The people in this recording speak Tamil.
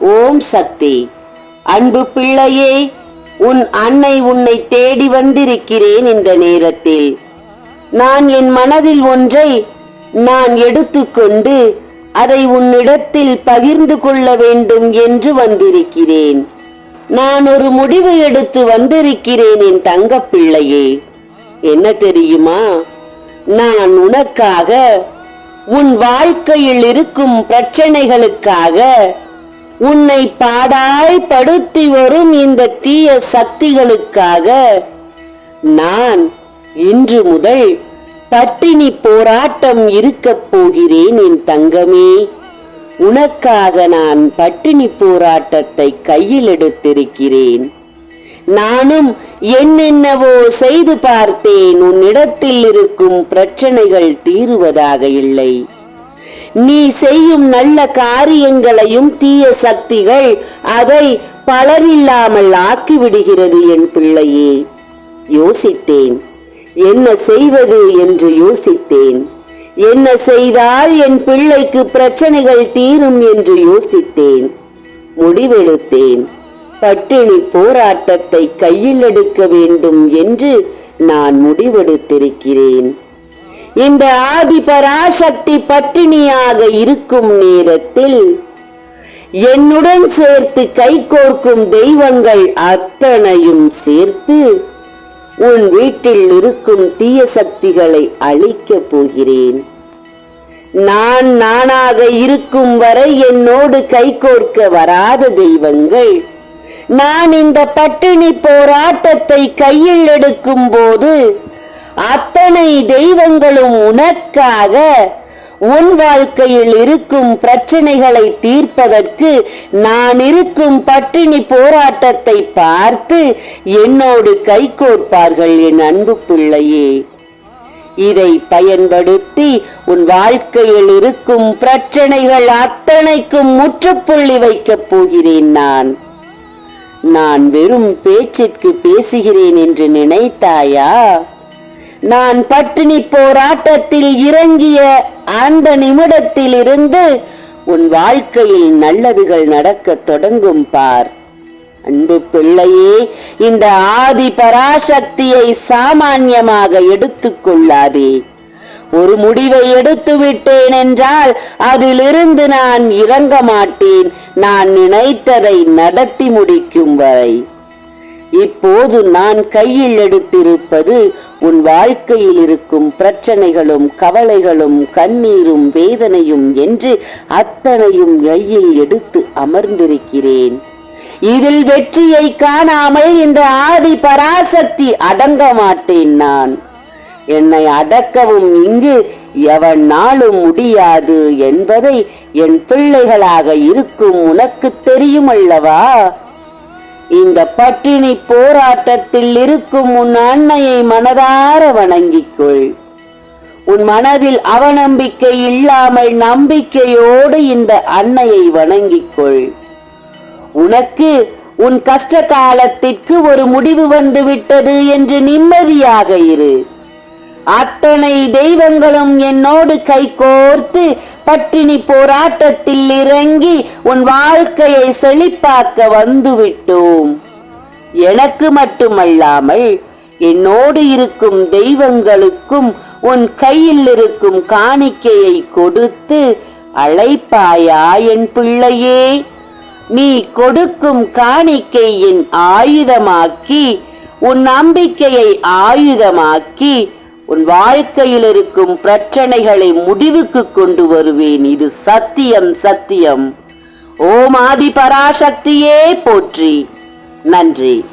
ஓம் சக்தி. அன்பு பிள்ளையே உன் அன்னை உன்னை தேடி வந்திருக்கிறேன் இந்த நேரத்தில். நான் என் மனதில் ஒன்றை நான் எடுத்துக்கொண்டு அதை உன்னிடத்தில் பகிர்ந்து கொள்ள வேண்டும் என்று வந்திருக்கிறேன். நான் ஒரு முடிவு எடுத்து வந்திருக்கிறேன் என் தங்கப்பிள்ளையே என்ன தெரியுமா? நான் உனக்காக உன் வாழ்க்கையில் இருக்கும் பிரச்சனைகளுக்காக உன்னை பாடாய் படுத்தி வரும் இந்த தீய சக்திகளுக்காக நான் இன்று முதல் பட்டினி போராட்டம் இருக்கப் போகிறேன் என் தங்கமே. உனக்காக நான் பட்டினி போராட்டத்தை கையில் எடுத்திருக்கிறேன். நானும் என்னென்னவோ செய்து பார்த்தேன். உன்னிடத்தில் இருக்கும் பிரச்சனைகள் தீருவதாக இல்லை. நீ செய்யும் நல்ல காரியங்களையும் தீய சக்திகள் அதை பலரில்லாமல் ஆக்கிவிடுகிறது என் பிள்ளையே. யோசித்தேன். என்ன செய்வது என்று யோசித்தேன். என்ன செய்தால் என் பிள்ளைக்கு பிரச்சனைகள் தீரும் என்று யோசித்தேன். முடிவெடுத்தேன். பட்டினி போராட்டத்தை கையில் எடுக்க வேண்டும் என்று நான் முடிவெடுத்திருக்கிறேன். இந்த ஆதி பராசக்தி பட்டினியாக இருக்கும் நேரத்தில் என்னுடன் சேர்த்து கைகோர்க்கும் தெய்வங்கள் அத்தனையும் சேர்த்து உன் வீட்டில் இருக்கும் தீய சக்திகளை அழிக்கப் போகிறேன். நான் நானாக இருக்கும் வரை என்னோடு கைகோர்க்க வராத தெய்வங்கள் நான் இந்த பட்டினி போராட்டத்தை கையில் எடுக்கும் போது அத்தனை தெய்வங்களும் உனக்காக உன் வாழ்க்கையில் இருக்கும் பிரச்சனைகளை தீர்ப்பதற்கு நான் இருக்கும் பட்டினி போராட்டத்தை பார்த்து என்னோடு கைகோர்ப்பார்கள் என் அன்பு பிள்ளையே. இதை பயன்படுத்தி உன் வாழ்க்கையில் இருக்கும் பிரச்சனைகள் அத்தனைக்கும் முற்றுப்புள்ளி வைக்கப் போகிறேன் நான். நான் வெறும் பேச்சிற்கு பேசுகிறேன் என்று நினைத்தாயா? நான் பட்டினி போராட்டத்தில் இறங்கிய அந்த நிமிடத்திலிருந்து உன் வாழ்க்கையில் நல்லதுகள் நடக்கத் தொடங்கும் பார். அன்பு பிள்ளையே இந்த ஆதி பராசக்தியை சாமான்யமாக எடுத்துக்கொள்ளாதே ஒரு முடிவை எடுத்து விட்டேன் என்றால் அதிலிருந்து நான் இறங்க மாட்டேன். நான் நினைத்ததை நடத்தி முடிக்கும் வரை. இப்போது நான் கையில் எடுத்திருப்பது உன் வாழ்க்கையில் இருக்கும் பிரச்சனைகளும் கவலைகளும் கண்ணீரும் வேதனையும் என்று அத்தனையும் கையில் எடுத்து அமர்ந்திருக்கிறேன். இதில் வெற்றியை காணாமல் இந்த ஆதி பராசக்தி அடங்க மாட்டேன் நான். என்னை அடக்கவும் இங்கு எவனாலும் முடியாது என்பதை என் பிள்ளைகளாக இருக்கும் உனக்கு தெரியும் அல்லவா? இந்த பட்டினி போராட்டத்தில் இருக்கும் உன் அன்னையை மனதார வணங்கிக்கொள். உன் மனதில் அவநம்பிக்கை இல்லாமல் நம்பிக்கையோடு இந்த அன்னையை வணங்கிக்கொள். உனக்கு உன் கஷ்ட காலத்திற்கு ஒரு முடிவு வந்துவிட்டது என்று நிம்மதியாக இரு. அத்தனை தெய்வங்களும் என்னோடு கைகோர்த்து பட்டினி போராட்டத்தில் இறங்கி உன் வாழ்க்கையை செழிப்பாக்க வந்துவிட்டோம். எனக்கு மட்டுமல்லாமல் என்னோடு இருக்கும் தெய்வங்களுக்கும் உன் கையில் இருக்கும் காணிக்கையை கொடுத்து அழைப்பாயா என் பிள்ளையே? நீ கொடுக்கும் காணிக்கை என் ஆயுதமாக்கி உன் நம்பிக்கையை ஆயுதமாக்கி உன் வாழ்க்கையில் இருக்கும் பிரச்சனைகளை முடிவுக்கு கொண்டு வருவேன். இது சத்தியம் சத்தியம். ஓம் ஆதி பராசக்தியே போற்றி. நன்றி.